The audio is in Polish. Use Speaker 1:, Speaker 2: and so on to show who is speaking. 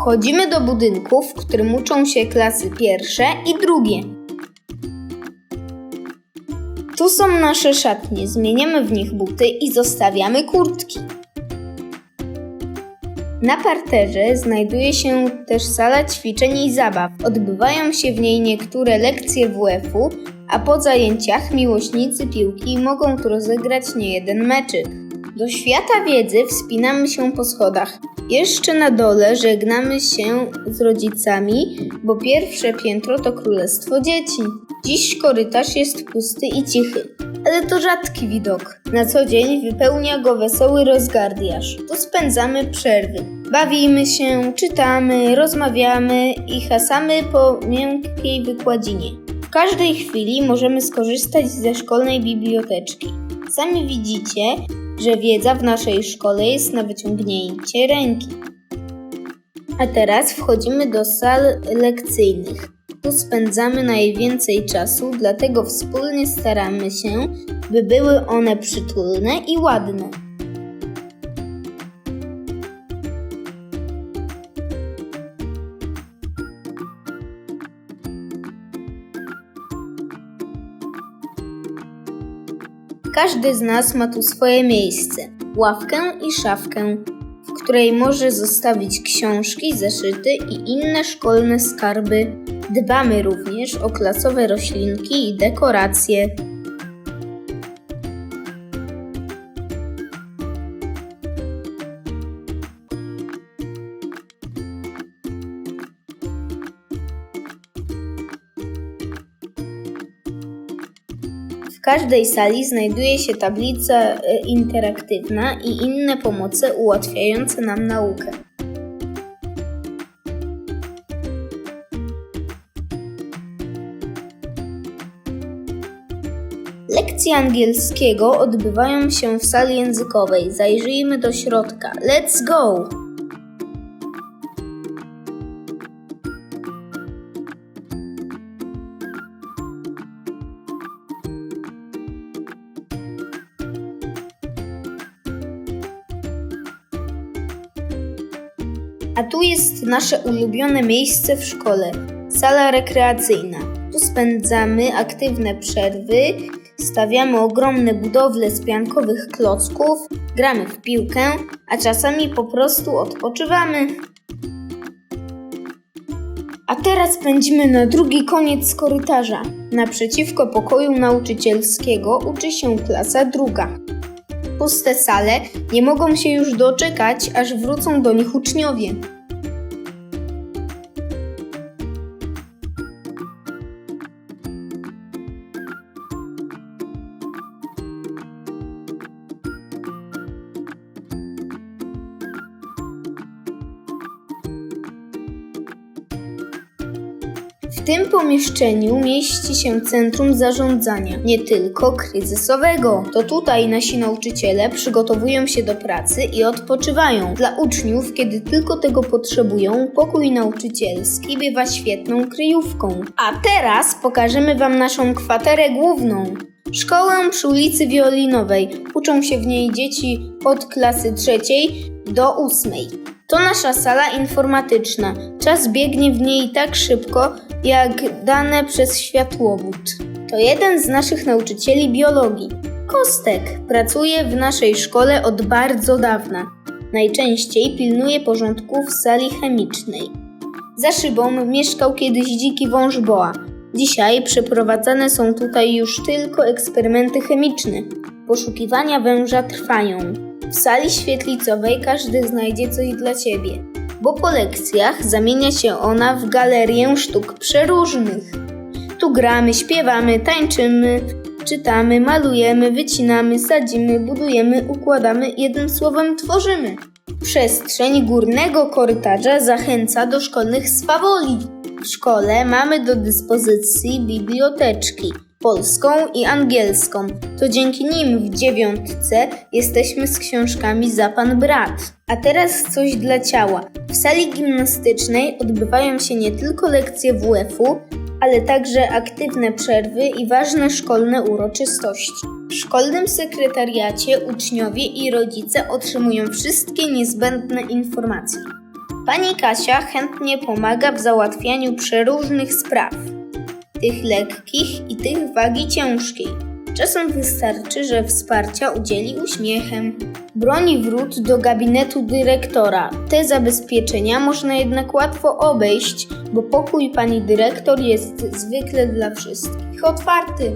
Speaker 1: Wchodzimy do budynku, w którym uczą się klasy pierwsze i drugie. Tu są nasze szatnie, zmieniamy w nich buty i zostawiamy kurtki. Na parterze znajduje się też sala ćwiczeń i zabaw. Odbywają się w niej niektóre lekcje WF-u, a po zajęciach miłośnicy piłki mogą tu rozegrać niejeden meczyk. Do świata wiedzy wspinamy się po schodach. Jeszcze na dole żegnamy się z rodzicami, bo pierwsze piętro to królestwo dzieci. Dziś korytarz jest pusty i cichy, ale to rzadki widok. Na co dzień wypełnia go wesoły rozgardiaż. Tu spędzamy przerwy. Bawimy się, czytamy, rozmawiamy i hasamy po miękkiej wykładzinie. W każdej chwili możemy skorzystać ze szkolnej biblioteczki. Sami widzicie, że wiedza w naszej szkole jest na wyciągnięcie ręki. A teraz wchodzimy do sal lekcyjnych. Tu spędzamy najwięcej czasu, dlatego wspólnie staramy się, by były one przytulne i ładne. Każdy z nas ma tu swoje miejsce, ławkę i szafkę, w której może zostawić książki, zeszyty i inne szkolne skarby. Dbamy również o klasowe roślinki i dekoracje. W każdej sali znajduje się tablica e, interaktywna i inne pomoce ułatwiające nam naukę. Lekcje angielskiego odbywają się w sali językowej. Zajrzyjmy do środka. Let's go! A tu jest nasze ulubione miejsce w szkole sala rekreacyjna. Tu spędzamy aktywne przerwy, stawiamy ogromne budowle z piankowych klocków, gramy w piłkę, a czasami po prostu odpoczywamy. A teraz pędzimy na drugi koniec korytarza. Naprzeciwko pokoju nauczycielskiego uczy się klasa druga. Puste sale nie mogą się już doczekać, aż wrócą do nich uczniowie. W tym pomieszczeniu mieści się centrum zarządzania, nie tylko kryzysowego. To tutaj nasi nauczyciele przygotowują się do pracy i odpoczywają. Dla uczniów, kiedy tylko tego potrzebują, pokój nauczycielski bywa świetną kryjówką. A teraz pokażemy Wam naszą kwaterę główną. Szkołę przy ulicy Wiolinowej. Uczą się w niej dzieci od klasy trzeciej do ósmej. To nasza sala informatyczna. Czas biegnie w niej tak szybko, jak dane przez światłowód. To jeden z naszych nauczycieli biologii. Kostek pracuje w naszej szkole od bardzo dawna. Najczęściej pilnuje porządku w sali chemicznej. Za szybą mieszkał kiedyś dziki wąż boa. Dzisiaj przeprowadzane są tutaj już tylko eksperymenty chemiczne. Poszukiwania węża trwają. W sali świetlicowej każdy znajdzie coś dla ciebie, bo po lekcjach zamienia się ona w galerię sztuk przeróżnych. Tu gramy, śpiewamy, tańczymy, czytamy, malujemy, wycinamy, sadzimy, budujemy, układamy, jednym słowem tworzymy. Przestrzeń górnego korytarza zachęca do szkolnych swawoli. W szkole mamy do dyspozycji biblioteczki polską i angielską. To dzięki nim w dziewiątce jesteśmy z książkami za pan brat. A teraz coś dla ciała. W sali gimnastycznej odbywają się nie tylko lekcje WF-u, ale także aktywne przerwy i ważne szkolne uroczystości. W szkolnym sekretariacie uczniowie i rodzice otrzymują wszystkie niezbędne informacje. Pani Kasia chętnie pomaga w załatwianiu przeróżnych spraw, tych lekkich i tych wagi ciężkiej. Czasem wystarczy, że wsparcia udzieli uśmiechem. Broni wrót do gabinetu dyrektora. Te zabezpieczenia można jednak łatwo obejść, bo pokój pani dyrektor jest zwykle dla wszystkich otwarty.